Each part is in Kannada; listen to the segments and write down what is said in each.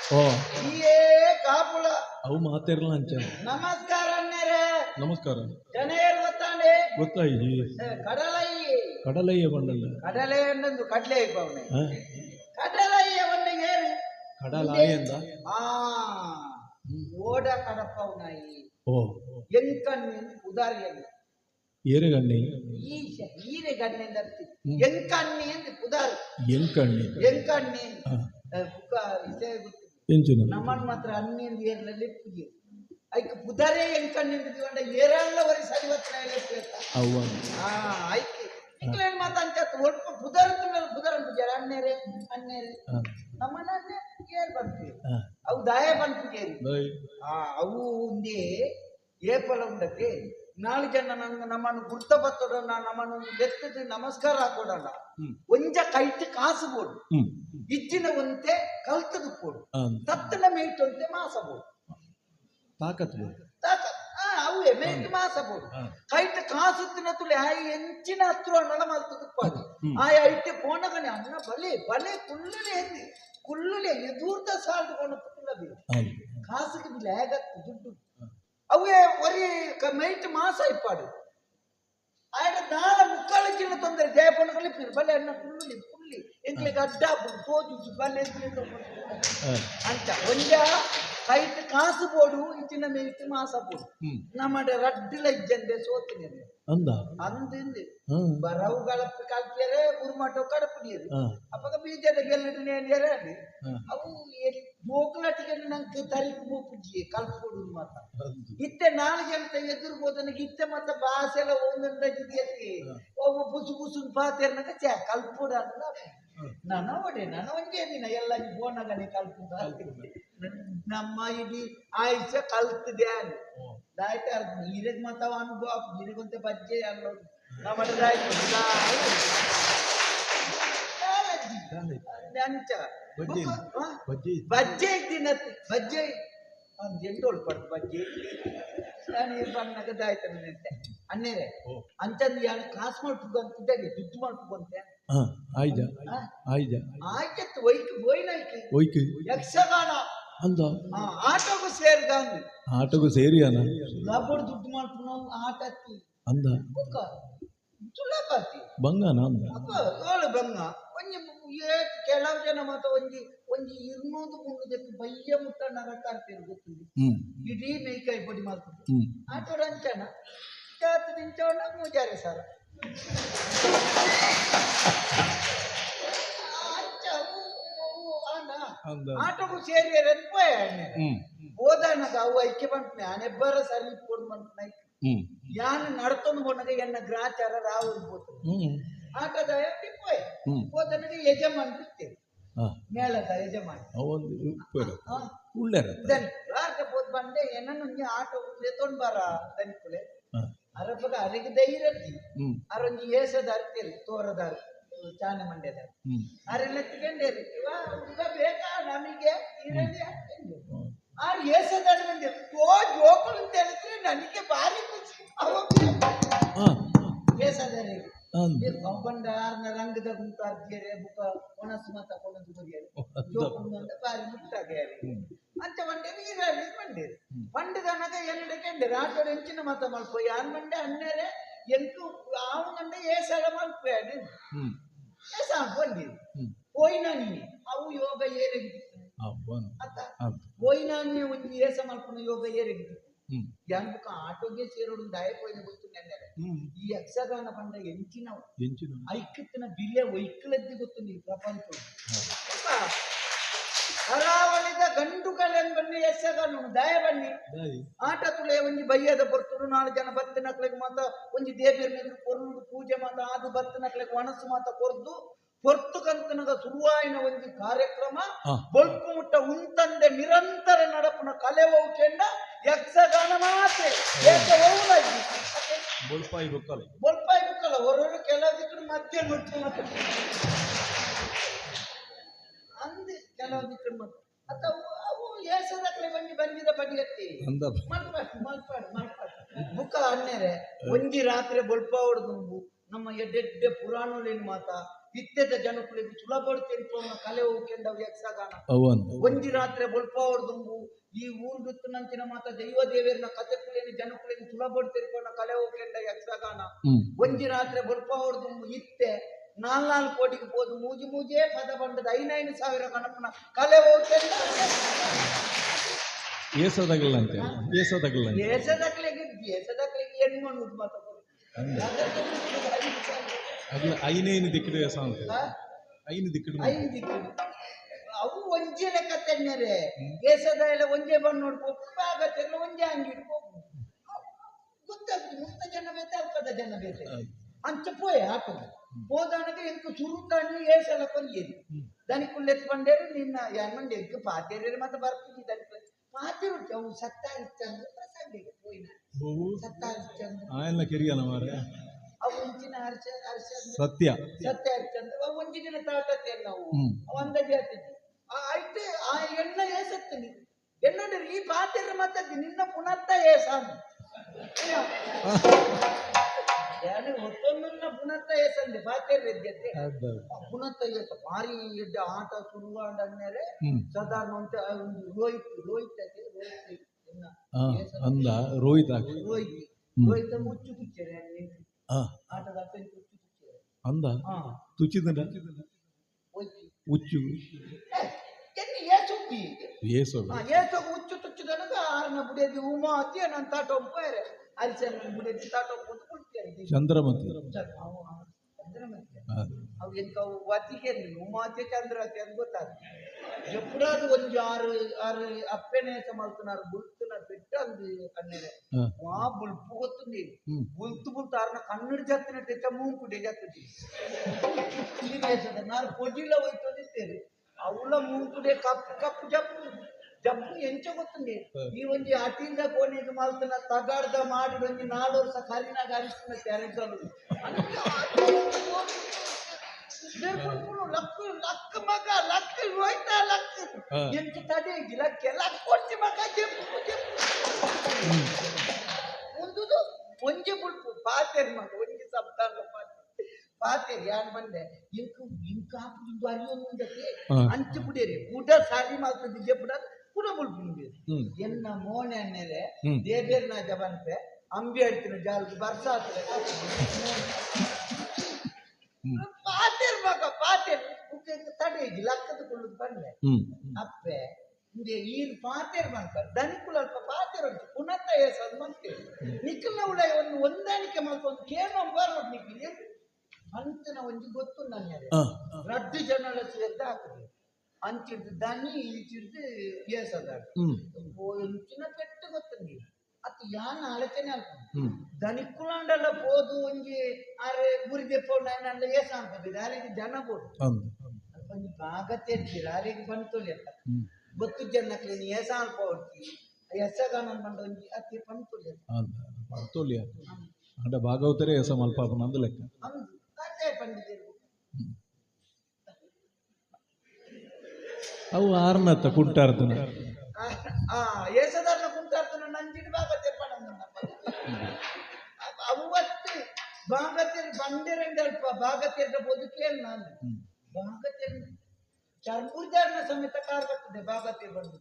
ಓ. ಏ ಕಾಪುಳ. ಅವು ಮಾತಿರಲ್ಲ ಅಂಚ. ನಮಸ್ಕಾರ ಅಣ್ಣರೇ ನಮಸ್ಕಾರ. ಜನ ಏನು ಗೊತ್ತಾಂಡೆ ಗೊತ್ತಾಯಿಜಿ ಕಡಲಯ್ಯ ಕಡಲಯ್ಯ ಬಂಡಲ್ಲ ಕಡಲೆ ಅನ್ನೊಂದು ಕಡಲೆ ಇಪ್ಪವನೆ. ಹ? ಕಡಲಯ್ಯ ಒಂದು ಏರು ಕಡಲಾಯಂದ ಆ ಓಡ ಕಡಪವನಾಯಿ. ಓ. ಎಂಕಣ್ಣಿ ಉದಾರಿಯಲ್ಲಿ ಏರೆಗಣ್ಣಿ. ಈಶ ಈರೆ ಗಣ್ಣಿಂದ ಹ್ಮ್. ಎಂಕಣ್ಣಿ ಅಂತ ಉದಾರಿ. ಎಂಕಣ್ಣಿ. ಎಂಕಣ್ಣಿ. ಬುಕ್ಕ ವಿಷಯ ಗೊತ್ತು. ಎಂಚುನ ನಮ್ಮನ್ ಮಾತ್ರ ಅನ್ನಿಂದ ಏರ್ನಲ್ಲಿ ಪುಗೆ ಐಕ್ ಪುದರೆ ಎಂಕಣ್ಣಿಂದ ತಿಗೊಂಡ ಏರಲ್ಲ ವರಿ ಸರಿ ವತ್ರ ಅವ್ವ. ಆ ಐಕ್ ಇಕ್ಲೇನ್ ಮಾತ ಅಂಚತ್ ಒಲ್ಪ ಪುದರ ಮೇಲೆ ಪುದರ ಪೂಜೆ ಅನ್ನೇರೆ ಅನ್ನೇರೆ ಹ. ಏರ್ ಬಂತು. ಹ. ಅವು ದಾಯ ಬಂತು ಆ ಅವು ಒಂದೇ ಏಪಲ ಉಂಡಕ್ಕೆ ನಾಲ್ಕು ಜನ ನಂಗೆ ನಮ್ಮನ್ನು ಗುರ್ತಪತ್ತೋಡ ನಮ್ಮನ್ನು ಎತ್ತದ ನಮಸ್ಕಾರ ಹಾಕೋಡಲ್ಲ ಒಂಜ ಕೈಟ್ ಕಾಸು ಬೋಡು. ಇಜ್ಜಿನ ಒಂತೆ ಕಲ್ತದು ಕೊಡು ತತ್ತನ ಮೇಯ್ತು ಅಂತೆ ಮಾಸ ಬೋಡು ತಾಕತ್ ಬೋಡು. ತಾಕತ್ ಅವೇ ಮೇಯ್ತು ಮಾಸ ಬೋಡು ಕೈಟ್ ಕಾಸುತ್ತಿನ ತುಳಿ ಆ ಎಂಚಿನ ಹತ್ರ ನಳ ಮಲ್ತದಕ್ಕಾಗಿ ಆ ಐಟೆ போனகನೆ ಅನ್ನ ಬಲಿ ಬಲೆ ಕುಲ್ಲನೆ ಎದ್ದಿ ಕುಲ್ಲನೆ ಎದೂರ್ದ ಸಾಲ್ದು ಕೊಂಡು ಕುಲ್ಲಬಿ ಕಾಸುಗೆ ಲೇಗ ದುಡ್ಡು. ಅವೇ ಒರಿ ಮೇಯ್ತು ಮಾಸ ಇಪ್ಪಾಡು. ಆಯ್ತು ನಾಳೆ ಮುಕ್ಕಾಲು ಜಿಲ್ಲ ತೊಂದರೆ. ಜಯಪನಗಳಿ ಪಿರ್ಬಲೆ ಅನ್ನ ಕುಲ್ಲುಲಿ ಎಂಕ್ಲೆ ಗಡ್ಡ ತೋಜು ಬಲ್ಲೆ ಅಂತ ಒಂಜ ಕೈಟ್ ಕಾಸು ಬೋಡು ಇತ್ತಿನ ಮೇಯ್ತು ಮಾಸ ಬೋಡು. ನಮ್ಮ ರಡ್ಡಿಲ ಇಜ್ಜಂದೆ ಸೋತಿನ ಅಂದಿಂದೆ ಬರವು ಗಳಪ್ ಕಲ್ಪಿಯರೆ ಉರ್ಮಾಟೋ ಕಡಪು ನೀರು. ಅಪ್ಪಗ ಬೀಜದ ಗೆಲ್ಲಡೆ ನೇಂದ್ಯರೆ ಅವು ಏರಿ ಜೋಕುಲಟಿಗೆ ನಂಗೆ ತರಿಕು ಮೂಪುಜಿ ಕಲ್ಪೋಡು ಮಾತ. ಇತ್ತೆ ನಾಲ್ಕು ಅಂತ ಎದುರು ಹೋದನಿಗೆ ಇತ್ತೆ ಮತ್ತೆ ಭಾಷೆ ಎಲ್ಲ ಒಂದೊಂದು ಎತ್ತಿ ಒಬ್ಬ ಬುಸು ಬುಸು ಪಾತಿರ್ನಕ ಚ ಕಲ್ಪುಡ ಅಲ್ಲ ನನ್ನ ಒಡೆ ನನ್ನ ಒಂದೇ ದಿನ ಎಲ್ಲ ಬೋನಗನೆ ಕಲ್ಪುಡ ನಮ್ಮ ಇಡೀ ಆಯುಷ್ಯ ಕಲ್ತಿದೆ ಅಲ್ಲಿ. ದಾಯ್ತ ನೀರಿಗೆ ಮತ್ತ ಅನುಭವ ನೀರಿಗಂತೆ ಬಜ್ಜೆ ಅಲ್ಲ ನಮ್ಮ ಅಂಚ ಬಜ್ಜೆ ಬಜ್ಜಿ ಬಜ್ಜಿ ಬಜ್ಜೆ ಬಜ್ಜಿ ಒಂದು ಎಂಟೋಳು ಪಡ್ದು ಬಜ್ಜಿ ನಾನು ಈ ಬಣ್ಣಗ ದಾಯ್ತ ನಿಂತೆ ಅನ್ನೇರೆ ಓ. ಅಂಚಂದು ಯಾರು ಕಾಸು ಮಾಡ್ಕೊಂತಿದ್ದಾಗ ದುಡ್ಡು ಮಾಡ್ಕೊಂತೆ ಹಾ ಆಯ್ಜ ಆಯ್ಜ ಆಯ್ತು? ಒಯ್ಕು ಬೋಯ್ನಾಯ್ಕೆ ಒಯ್ಕೆ ಯಕ್ಷಗಾನ. ಅಂದ? ಆ, ಆಟೋಗೂ ಸೇರ್ಗಾಂದು ಆಟಗೂ ಸೇರಿಯಾನ? ಲಬ್ಬಡ್ ದುಡ್ಡು ಮಾಡ್ಕೊಂಡು ಆಟಕ್ಕೆ ಅಂದ? ಸುಲಭಾತಿ ಬಂಗಾನ ಅಂದ? ಬಂಗ. ಏಟ್ ಕೆಲವು ಜನ ಮಾತ್ರ ಒಂಜಿ ಒಂಜಿ ಇರ್ನೂದು ಮುನ್ನೂದಕ್ಕೆ ಬಯ್ಯ ಮುಟ್ಟ ನರಕಾರ್ತಿರು ಗೊತ್ತಿಲ್ಲ ಇಡೀ ಮೇಯ್ಕಾಯಿ ಪೊಡಿ ಮಾಡ್ಕೊಂಡು ಹ್ಮ್. ರಂಚನ ಅಂಚನ ನಿಂಚೋಣ ಮೂಜಾರಿ ಸರ. ಆಟೋಗೂ ಸೇರಿ ಹೋದಾನಗ ಅವು ಐಕ್ಯ ಬಂಟ್ನೆ ಅನೆಬ್ಬರ ಸರಿ ಫೋನ್ ಬಂಟ್ನೆ ಯಾನ್ ನಡ್ತೊಂದು ಬಂದಾಗ ಎನ್ನ ಗ್ರಾಚಾರ ರಾವ್ ಹೋತು ಹ್ಮ್ ಆಟದ ಟಿಪ್ಪೋಯ ಹ್ಮ್. ಹೋದನಿಗೆ ಯಜಮಾನ್ ಹಾ. ಮೇಳದ ಯಜಮಾನ್ ಉಳ್ಳೆರ ದನ್ ರಾಕ ಹೋದ್ ಬಂದೆ ಏನನ್ನು ಆಟೋ ಎತ್ತೊಂಡ್ ಬಾರ ದನಿಕುಲೆ ಅರಪಗ ಅರಿಗೆ ಧೈರ್ಯ ಅರೊಂದು ಏಸದ ಅರ್ತಿರಿ ತೋರದ ಚಾನೆ ಮಂಡ್ಯದ ಅರೆಲ್ಲ ತಿಗಂಡೇರಿ ಇವಾಗ ಬೇಕಾ? ನಮಗೆ ಇರಲಿ. ಆರು ಏಸದ ಬಂದೆ ಓ ಜೋಕಳು ಅಂತ ಹೇಳಿದ್ರೆ ನನಗೆ ಭಾರಿ ಖುಷಿ. ಏಸದರಿ ಅಂದ ಕಂಪಂಡ ಆರ್ನ ರಂಗದ ಗುಂಪು ಅರ್ಜಿಯರೆ ಬುಕ ಒಣಸು ಮತ್ತ ಕೊಣದು ಬಗೆಯರು ಜೋಕುಂಡು ಅಂತ ಬಾರಿ ಮುಟ್ಟಾಗ್ಯಾರಿ ಅಂಚ ಮಂಡ್ಯರು. ಇರಲಿ ಮಂಡೇರು ಕೆಂಡೇರು ಆಟೋಡ ಎಂಚಿನ ಮತ ಮಲ್ಪ ಮಂಡೆ ಅಣ್ಣರೆ ಎಂಟು ಆವು ಮಲ್ಪೇಡಿ ಹ್ಮ್. ಏಸ ಬಂದಿ ಹ್ಮ್. ಹೋಯ್ನಾನಿ ಅವು ಯೋಗ ಅದು ಹೋಯ್ನಾನಿ ಒಂದು ಏಸ ಮಲ್ಪನ ಯೋಗ ಹ್ಮ್. ಯಾನ್ ಬುಕ್ಕ ಆಟೋಗೆ ಸೇರೋಡು ಗೊತ್ತು ನೆನ್ನೆರೆ ಹ್ಮ್ ಈ ಯಕ್ಷಗಾನ ಬಂದ ಎಂಚಿನವು ಎಂಚಿನ ಐಕ್ಯತನ ಬಿಲೆ ಒಯ್ಕಲದ್ದಿ ಗೊತ್ತು ನೀವು ಪ್ರಪಂಚ ಕರಾವಳಿದ ಗಂಡುಗಳೆಂಬನ್ನಿ ಯಕ್ಷಗಾನ ದಯ ಬನ್ನಿ. ಆಟ ತುಳೆ ಒಂಜಿ ಬಯ್ಯದ ಬರ್ತರು ನಾಲ್ಕು ಜನ ಬತ್ತಿನಕ್ಲೆಗ್ ಮಾತ ಒಂಜಿ ಮೇಲೆ ಕೊರ್ಲು ಪೂಜೆ ಮಾತ ಆದು ಬತ್ತಿನಕ್ಲೆಗ್ ಒಣಸು ಮಾತ ಕೊರ್ದು ಹೊರ್ತು ಕಂತನದ ಸುರುವಾಯಿನ ಒಂದು ಕಾರ್ಯಕ್ರಮ. ಬೊಲ್ಪು ಮುಟ್ಟ ಉಂತಂದೆ ನಿರಂತರ ನಡಪುನ ಕಲೆ ಕೆಂಡ ಯಕ್ಷಗಾನ ಮಾತೆ. ಏಕ ಇದು? ಮತ್ತೆ ಬೊಲ್ಪಾಯಿ ಗೊತ್ತಲ್ಲ ಬೊಲ್ಪಾಯಿ ಬುಕ್ಕಲ್ಲ ಹೊರಡು ಕೆಲವದಿಕ್ಕೂ ಮಧ್ಯ ಮತ್ತೆ. ಅಂದೆ ಕೆಲವದಿಕ್ಕೂ ಮತ್ತೆ ಅತ್ತ ಅವು ಅವು ಕಡೆ ಬಂದು ಬಂದಿದ ಬಡಿಯತ್ತಿ ಅಂದ ಮಲ್ಪಾಡು ಮಲ್ಪಾಡು ಮಲ್ಪಾಡು. ಬುಕ್ಕ ಅನ್ನೇರೆ ಒಂದಿ ರಾತ್ರಿ ಬೊಲ್ಪ ಹೊಡೆದು ನಮ್ಮ ಎಡ್ಡೆಡ್ಡೆ ಪುರಾಣಲೇನು ಮಾತ. ಇತ್ತೆದ ಜನಕುಲೆಗೆ ಸುಲಭಡು ತೆರಿಪೋನ ಕಲೆ ಹೋಗ್ಕೆಂಡವು ಯಕ್ಷಗಾನ ಒಂಜಿ ರಾತ್ರಿ ಬೊಲ್ಪವಡ್ದುಂಬು ಈ ಊರು ನಂಚಿನ ಮಾತ ದೈವ ದೇವೇರಿನ ಕತೆ ಕುಲೇನಿ ಜನಕುಲೇನಿ ಸುಲಭಡು ತೆರಿಪೋನ ಕಲೆ ಹೋಗ್ಕೊಂಡ ಯಕ್ಷಗಾನ ಒಂಜಿ ರಾತ್ರಿ ಬೊಲ್ಪವಡ್ದುಂಬು ಇತ್ತೆ ನಾಲ್ನಾಲ್ಕು ಕೋಟಿಗೆ ಹೋದು ಮೂಜಿ ಮೂಜೇ ಪದ ಬಂಡದ ಐನೈದು ಸಾವಿರ ಗಣಪನ ಕಲೆ ಹೋಗ್ಕೊಂಡ ಏಸದಾಗಲ್ಲ ಅಂತ? ಏಸದಾಗಲ್ಲ ಏಸದಗಲಿಗೆ ದೇಶದಕ್ಲೆಗೆ ದೇಶದಕ್ಲೆಗೆ ಹೆಣ್ಣು ಅನ್ನೋದು ಅಗ್ಲ ಐನೇನು ದಿಕ್ಕಿದೆ ಅಂತ ಐನು ದಿಕ್ಕಿಡು ಅವು ಒಂಜೆ ಲೆಕ್ಕ ತೆಣ್ಣರೆ ದೇಶದ ಎಲ್ಲ ಒಂಜೆ ಬಂದು ನೋಡ್ಬೇಕು ಆಗತ್ತೆ ಒಂಜೆ ಅಂಗಿ ಗೊತ್ತಾಗ್ತದೆ ಮುಕ್ತ ಜನ ಬೇತೆ ಅಲ್ಪದ ಜನ ಬೇತೆ. ಅಂಚ ಪೋಯೆ ಹಾಕೋದು. ಹೋದಾನಗೆ ಎಂಕು ಚುರುಕಣ್ಣು ಏಸಲ ಕೊಂಜೇರಿ ದನಿಕುಲ್ ಎತ್ಕೊಂಡೇರು ನಿನ್ನ ಯಾನ್ಮಂಡಿ ಎಂಕು ಪಾತೇರಿ ಮತ್ತೆ ಬರ್ತೀನಿ ದನಿಕುಲ್ ಪಾತೇರು ಅವು ಸತ್ತಾರಿಚ್ಚಂದ್ರ ಪ್ರಸಂಗಿಗೆ ಪೋಯಿನ. ಬಹು. ಸತ್ತಾರಿಚ್ಚಂದ್ರ. ಆಯನ್ನ ಕಿರಿಯನ ಮಾರ ಅವು ಮುಂಚಿನ ಹರ್ಷ ಹರ್ಷ ಸತ್ಯ. ಸತ್ಯ ಹರಿಶ್ಚಂದ್ರ ಆ ಒಂಜಿ ದಿನ ನಾವು. ಜಾತಿ ಜಾತಿದ್ದು ಆಯ್ತು ಆ ಎಣ್ಣ ಏಸತ್ತೀನಿ ಎನ್ನೋಡ್ರಿ ಈ ಪಾತ್ರ ಮತ್ತದ್ದು ನಿನ್ನ ಪುನರ್ತ ಏಸಾನು ಯಾರು ಹೊತ್ತೊಂದನ್ನ ಪುನರ್ತ ಏಸಂದೆ ಪಾತಿರ ಇದ್ಯತೆ ಪುನರ್ತ ಏಸ ಭಾರಿ ಎಡ್ಡ ಆಟ ಅನ್ನೇರೆ ಹ್ಮ್. ಸಾಧಾರಣ ಅಂತ ಒಂದು ರೋಹಿತ್ ರೋಹಿತ್ ಅದೇ ರೋಹಿತ್ ಆ, ಅಂದ ರೋಹಿತ್ ರೋಹಿತ್. ರೋಹಿತ ಮುಚ್ಚು ಕುಚ್ಚರೆ ಅಂದ? ಹಾ. ಉಚ್ಚು ಏಸು ಉಚ್ಚು ತುಚ್ಚುದನಗ ಆರನ ಬುಡಿಯದಿ ಉಮಾ ಅತಿ ನನ್ನ ತಾಟೊಂಪು ಬೇರೆ ಅರಿಸನ ಬುಡಿಯದಿ ತಾಟೊಂಪು ಅಂತ ಕುಳಿತೇನೆ ಚಂದ್ರಮತಿ. ಚಂದ್ರಮತಿ ಅವು ಎಂತ ಅವು ವತಿಗೆ ಉಮಾತಿ ಚಂದ್ರತಿ ಅಂತ ಗೊತ್ತಾಗ ಎಪ್ಪಡಾದು ಒಂದು ಆರು ಆರು ಅಪ್ಪೆನೆ ಮಲ್ತುನಾರು ಬುಲ್ತುನಾರು అంది అన్నే మా. బుల్పు కొత్తుంది బుల్తు బుల్తారన కన్నుడు చేస్తున్నట్టు తెచ్చా మూంకుడే చేస్తుంది నాలుగు పొజిలో పోతుంది తెరు అవుల మూంకుడే కప్పు కప్పు చెప్పు జబ్బు ఎంచగొత్తుంది. ఈ ಒಂದು ಅತಿಯಿಂದ ಕೋಣಿಗೆ ಮಾಲ್ತನ ತಗಾಡ್ದ ಮಾಡಿ ಬಂದು ನಾಲ್ಕು ವರ್ಷ ಕರಿನಾಗ ಅರಿಸ್ತಾನೆ ತೆರೆಗಳು ತೆರೆಗಲು ಲಕ್ ಲಕ್ ಮಗ ಲಕ್ ಹೋಯ್ತಾ ಲಕ್ ಹಾ. ಎಂತ ತಡೆ ಲಕ್ಕೆ ಲಕ್ ಕೊಡ್ತಿ ಮಗ ಜಪ್ಪು ಜಪ್ಪು ಮುಂದುದು ಒಂಜಿ ಬುಡ್ಪು ಪಾತೆರ್ ಮಗ ಒಂಜಿ ಸಪ್ತಾಹ ಪಾತೆ ಪಾತೆರ್ ಯಾನ್ ಬಂದೆ ಇಂಕು ಇಂಕ ಹಾಪುದು ಅರಿಯೊಂದಕ್ಕೆ ಹಾ. ಅಂಚು ಬಿಡಿರಿ ಊಟ ಸಾರಿ ಮಾಡ್ತದೆ ಜಪ್ಪುಡ ಪುಡ ಬುಡ್ಪು ಹ್ಮ್ ಎನ್ನ ಮೋನೆ ಅನ್ನೆರೆ ಹ್ಮ್. ದೇಬೇರ್ನ ಜಬಂತೆ ಅಂಬಿ ಅಡ್ತಿನ ಜಾಲದ ಬರ್ಸ ಹ್ಮ್ ಪಾತೆರ್ ಮಗ ಪಾತೆರ್ ತಡೆ ಲಕ್ಕದ ಕುಳ್ಳುದು ಬಂದೆ. ಅಪ್ಪೆ ಇಂದೆ ಈರ್ ಪಾತೆರ್ ಮಾಡ್ತಾರೆ ದನಿಕುಲ ಅಲ್ಪ ಪಾತೆರ್ ಅಂತ ಪುನಃ ಏಸದ್ ಮಂತೇವೆ ನಿಖಿಲ್ನ ಉಳ ಒಂದು ಹೊಂದಾಣಿಕೆ ಮಾಡ್ಕೊಂಡು ಕೇಳೋ ಬರೋದು ನಿಖಿಲ್. ಅಂತಿನ ಒಂಜಿ ಗೊತ್ತು ನನ್ನ ಆ, ರಡ್ಡು ಜನರ ಸೇರ್ದು ಹಾಕುದು. ಅಂಚಿಡ್ದು ದನಿ ಈಚಿಡ್ದು ಏಸದ ಹ್ಮ್. ಒಂಚಿನ ಗೊತ್ತು ನೀವು ಅತ್ ಯಾನ ಆಲೋಚನೆ ಹ್ಮ್. ದನಿಕುಲಾಂಡಲ್ಲ ಪೋದು ಒಂಜಿ ಅರೆ ಗುರಿಗೆ ಪೋಣ ನನ್ನ ಏಸ ಅಂತದ್ದು ಯಾರಿಗೆ ಜನ ಬೋದು ಒಂದು ಭಾಗತೆ ತೆರ್ತೀರ ಯಾರಿಗೆ ಬಂತೋಲಿ ಅಂತ. ಹ್ಮ್. ಗೊತ್ತು ಜನಕ್ಕೆ ನೀ ಏಸ ಅನ್ಕೋಡ್ತಿ ಎಸಗಾನ ಬಂದ ಒಂಜಿ ಅತಿ ಪಂತುಲಿ ತೋಲಿಯ ಅಂಡ ಭಾಗವತರೇ ಏಸ ಮಲ್ಪಾಪನ ಅಂದ ಲೆಕ್ಕ. ಪಂಡಿತರು. ಅವು ಆರ್ನತ್ತ ಕುಂಟಾರ್ತನ. ಆ ಏಸದಾರನ ಕುಂಟಾರ್ತನ ನಂಜಿನ ಭಾಗತೆ ತೆಪ್ಪಣ ಅವತ್ತು ಭಾಗತೆ ತೆರಿ ಬಂದಿರಂಡಿ ಅಲ್ಪ. ಭಾಗ ತೆರೆದ ಬದುಕೇನು ನಾನು. ಹ್ಮ್ ಭಾಗ ತೆರಿ ಚರ್ಮುರ್ದಾರನ ಸಮೇತ ಕಾರ್ ಬರ್ತದೆ ಭಾಗ ತೆರಿ ಬಂದು.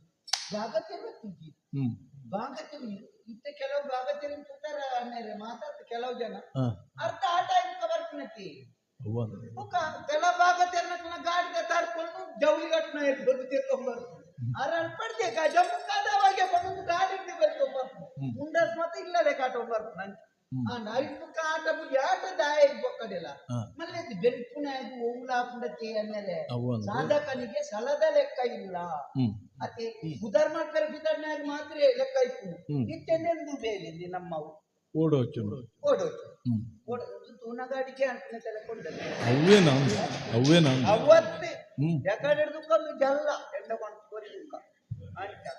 ಭಾಗ ತೆರಿ ಬರ್ತಿದ್ದಿ ಹ್ಮ್. ಭಾಗ ತೆರಿ ಇತ್ತ ಕೆಲವು ಭಾಗ ತೆರಿ ಸುತ್ತಾರ ಅನ್ನೇರೆ ಮಾತಾಡ್ತ ಕೆಲವು ಜನ. ಅರ್ಥ ಆಟ ಇಂಕ ಬರ್ತಿನತಿ ಕೆಲ ಭಾಗ ಗಾಡಿ ಗಾಡಿಗೆ ತಾಡ್ಕೊಂಡು ಜವಳಿ ಘಟನ ಎದ್ದು ತೆರ್ಕೊಂಡ್ಬರ್ತು ಅರ ಅಲ್ಪಡ್ದೆ ಜಮ್ಮು ಕಾದವಾಗೆ ಬಂದು ಗಾಡಿ ಬರ್ಕೊಂಡ್ಬರ್ತು ಹ್ಮ್. ಮುಂಡಸ್ ಮತ್ತೆ ಇಲ್ಲದೆ ಕಾಟೊಂಬರ್ತು ನಂಗೆ ಹ್ಮ್. ಆ ನೈಟ್ ಕಾಟ ಬುಡಿ ಆಟ ದಾಯ ಬೊಕ್ಕಡಿಲ್ಲ ಆ, ಮಲ್ಲೆ ಬೆಲ್ಪುನ ಅದು ಓಲಾಪುಂಡತಿ ಅನ್ನಲೆ ಅವು ಅಂದ ಸಾಧಕನಿಗೆ ಸಲದ ಲೆಕ್ಕ ಇಲ್ಲ ಹ್ಮ್ ಅತಿ ಉದರ್ ಮಾಡ್ತಾರೆ ಬಿದರ್ನಾಗ ಮಾತ್ರ ಲೆಕ್ಕ ಇಲ್ಲ. ಹ್ಮ್. ಇತ್ತೆಂದೆಂದು ಬೇಲಿಲ್ಲಿ ಮಾತ್ರ ಲೆಕ್ಕ ಓಡೋದು ಹ್ಮ್. ಬೇರೆ ತೂನಗಾಡಿಕೆ ಅಂತ ತೆಲೆಕೊಂಡದ್ದು ಅವೇನ ಅಂದ ಅವೇನ ಅಂದ ಅವತ್ತೇ ಹ್ಮ್ ಎಕಡೆ ದುಃಖದ್ದು ಜಲ್ಲ ಎಂಡಕೊಂಡು ಕೋರಿ ದುಃಖ ಅಂತ ಓ, ಇಂತೆ ಇದೇನು ಯಾನಿದ್ದೆ ಇಂತೆ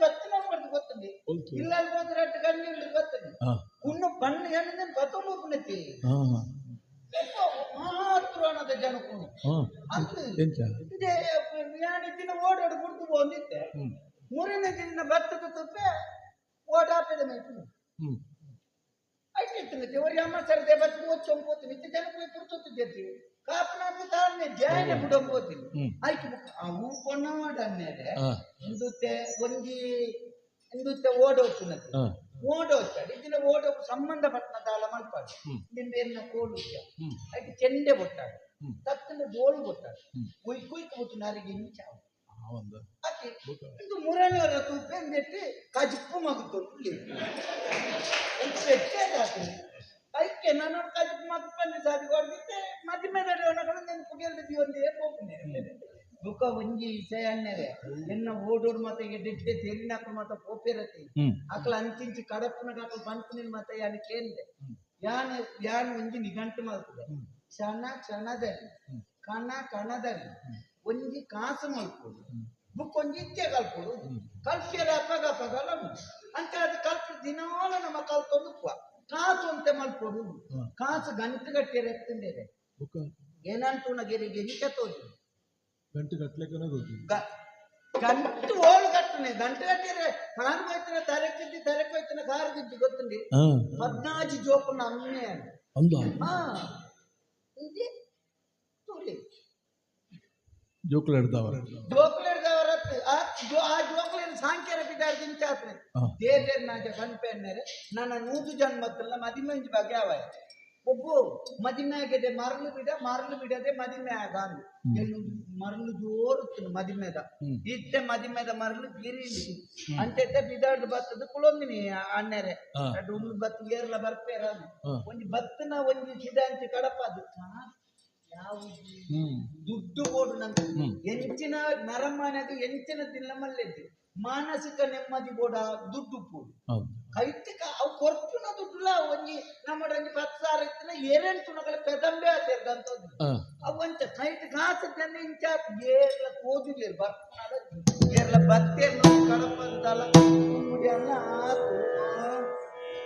ಬತ್ತಿನ ಮಾಡ್ದು ಬತ್ತಿ ಗೊತ್ತು. ಇಲ್ಲ ಅಲ್ಲಿ ಹೋದ್ರೆ ಅಟ್ಟು ಗಂಜಿ ಹಿಡಿದು ಗೊತ್ತದೆ ಆ, ಉಣ್ಣು ಬಣ್ಣ ಏನಿದೆ ಬತ್ತೊಂಬ ಪುಣ್ಯತಿ ಹಾ ಅನ್ನೋದ ಜನಕ್ಕೂ. ಹಾ. ಎಂಚ ಇದೇ ಯಾನಿ ದಿನ ಓಡಾಡಿ ಬಂದಿದ್ದೆ. ಹ್ಮ್. ಮೂರನೇ ದಿನ ಭತ್ತದ ತುಪ್ಪೆ ಓಡಾಪಿದ ಮೇಲೆ तुम्ही तेवढी ಅಮ್ಮ सर देवात पोच चंपोतील त्याच्यानं काही पुरतो देते ಕಾಪನಾದ ತಾಳ್ಮೆ ಧ್ಯಾನ ಬಿಡಬೋದಿಲ್ಲ ಆಯ್ಕೆ ಅವು ಕೊನ್ನವಾಡನ್ನೇರೆ ಹಿಂದುತ್ತೆ ಒಂಜಿ ಹಿಂದುತ್ತೆ ಓಡೋಚುನತಿ ಓಡೋಚಾಡ್ ಇದನ್ನ ಓಡೋ ಸಂಬಂಧ ಪಟ್ಟಣ ತಾಳ ಮಾಡ್ಪಾಡು ನಿಂದ ಎನ್ನ ಕೋಡು ಆಯ್ಕೆ ಚೆಂಡೆ ಬೊಟ್ಟಾಡು ತತ್ತಿನ ಜೋಳು ಬೊಟ್ಟಾಡು ಕುಯ್ ಕುಯ್ಕ ಬುಟ್ಟು ನಾರಿಗೆ ಇಂಚಾವು ಒಂದು ಇದು ಮೂರನೇ ವಾರ ತುಪ್ಪೇನು ಬೆಟ್ಟಿ ಕಜಿಪ್ಪು ಮಗು ಬೆಟ್ಟೆ ಅದಕ್ಕೆ ನಾನು ಕಜಿಪ್ಪು ಮಗು ಬಂದು ಸಾಧಿ ಕೊಡ್ತಿದ್ದೆ ಮದುವೆ ನಿನ್ನ ನಾನು ಕುಡಿಯಲ್ದಿ ಒಂದೇ ಹೋಗ್ತೇನೆ ದುಃಖ ಒಂಜಿ ವಿಷಯ ಅನ್ನರೆ ಎನ್ನ ಓಡೋಡ್ ಮತ್ತೆ ಎಡ್ಡೆ ತೆರಿನಾಕ್ರು ಮತ್ತೆ ಪೋಪಿರತ್ತೆ ಅಕ್ಲ ಅಂಚಿಂಚಿ ಕಡಪ್ಪನಾಗ ಬಂತು ಬಂತಿನ ಮತ ಯಾನ ಕೇಂದ್ರೆ ಯಾನ ಯಾನ್ ಒಂಜಿ ನಿಘಂಟು ಮಾಡ್ತದೆ. ಕ್ಷಣ ಕ್ಷಣದಲ್ಲಿ. ಕಣ ಕಣದಲ್ಲಿ. ಒಂಜಿ ಕಾಸು ಮಲ್ಪೋದು ಹ್ಮ್. ಬುಕ್ ಒಂಜಿ ಇತ್ತೆ ಕಲ್ಪೋದು ಹ್ಮ್. ಕಲ್ಪಿಯರ ಅಪಗ ಅಪಗಲ ಅಂತ ಅದು ಕಲ್ಪ ದಿನಾಲ ನಮ್ಮ ಕಲ್ತೊಂದು ಕಾಸು ಅಂತ ಮಲ್ಪೋದು ಹ್ಮ್. ಕಾಸು ಗಂಟು ಗಟ್ಟಿಯರ ಎತ್ತಂದೇರೆ ಬುಕ್ಕ ಏನಂತೂ ನಗೆರಿ ಗೆರಿಕ ತೋಜು ಗಂಟೆ ಕಟ್ಲಿಕ್ಕೆ ಗೊತ್ತಿಲ್ಲ ಗ- ಗಂಟು ಓಳು ಕಟ್ಟನೆ ಗಂಟು ಕಟ್ಟಿದ್ರೆ ಕಾರು ಹೋಯ್ತಾನೆ ತಲೆ ಕಿದ್ದಿ ತಲೆ ಹೋಯ್ತಾನೆ ಕಾರು ಕಿದ್ದಿ ಗೊತ್ತುಂಡಿ ಹಾ ಪದ್ನಾಜಿ ಜೋಪುನ ಅಮ್ಮೆ ಅಂದ ಹಾ ఇది ತುಳಿ ಜೋಕ್ಲ ಹಿಡ್ದವ್ರ ಜೋಕ್ಲ ಹಿಡ್ದವರ ಆ ಜೋ- ಆ ಜೋಕುలు ಸಾಂಖ್ಯರ ಬಿದ್ದಾರ ದಿಂಚಾತ್ರೆ ಹಾ. ದೇದೇರ್ ನಾಜ ಕನ್ಪೆನ್ನರೆ ನನ್ನ ನೂದು ಜನ್ಮತ್ತಲ್ಲ ಮದಿಮೆಂಜಿ ಬಗೆ ಅವ ಒಬ್ಬು ಮದಿಮೆಯಾಗಿದೆ ಮರಳು ಬಿಡ ಮರಳು ಬಿಡದೆ ಮದಿಮೆ ಆಗಾಂದು ಎನ್ನು ಮರಳು ಜೋರುತ್ತನು ಮದಿಮೆದ. ಇತ್ತೆ ಮದಿಮೆದ ಮರಳು ಗಿರಿಲಿ ಅಂತೆತ್ತೆ ಬಿದಾಡ್ದು ಬತ್ತದ ಕುಳೊಂದಿನಿ ಅಣ್ಣರೆ. ಅದು ಒಂದು ಬತ್ತು ಏರ್ಲ ಬರ್ಪೇರ ಒಂದು ಬತ್ತನ ಒಂಜಿ ಸಿದಂಚಿ ಕಡಪ ಅದು ಯಾವುದು ಹ್ಮ್ ದುಡ್ಡು ಓಡು ನಂಗೆ. ಎಂಚಿನ ನರಮಾನದು ಎಂಚಿನ ದಿನಮಲ್ಲಿದ್ದು ಮಾನಸಿಕ ನೆಮ್ಮದಿ ಬೋಡ ದುಡ್ಡು ಪೂಡು ಕೈತಿಕ ಅವು ಕೊರ್ಪುನ ದುಡ್ಡುಲ ಒಂಜಿ ನಮ್ಮಡ ಒಂಜಿ ಪತ್ತು ಸಾವಿರ ಇತ್ತಿನ ಏರೇನು ತುಣಗಳ ಪೆದಂಬೆ ಆತಿರ್ದಂತ ಅವು ಅಂಚ ಕೈಟ್ ಕಾಸದನ್ನ ಇಂಚ ಏರ್ಲ ಕೋದಿಲೇರ್ ಬರ್ತಾಳ ಏರ್ಲ ಬತ್ತೇರ್ ಕಡಪಂತಲ್ಲ ಆತು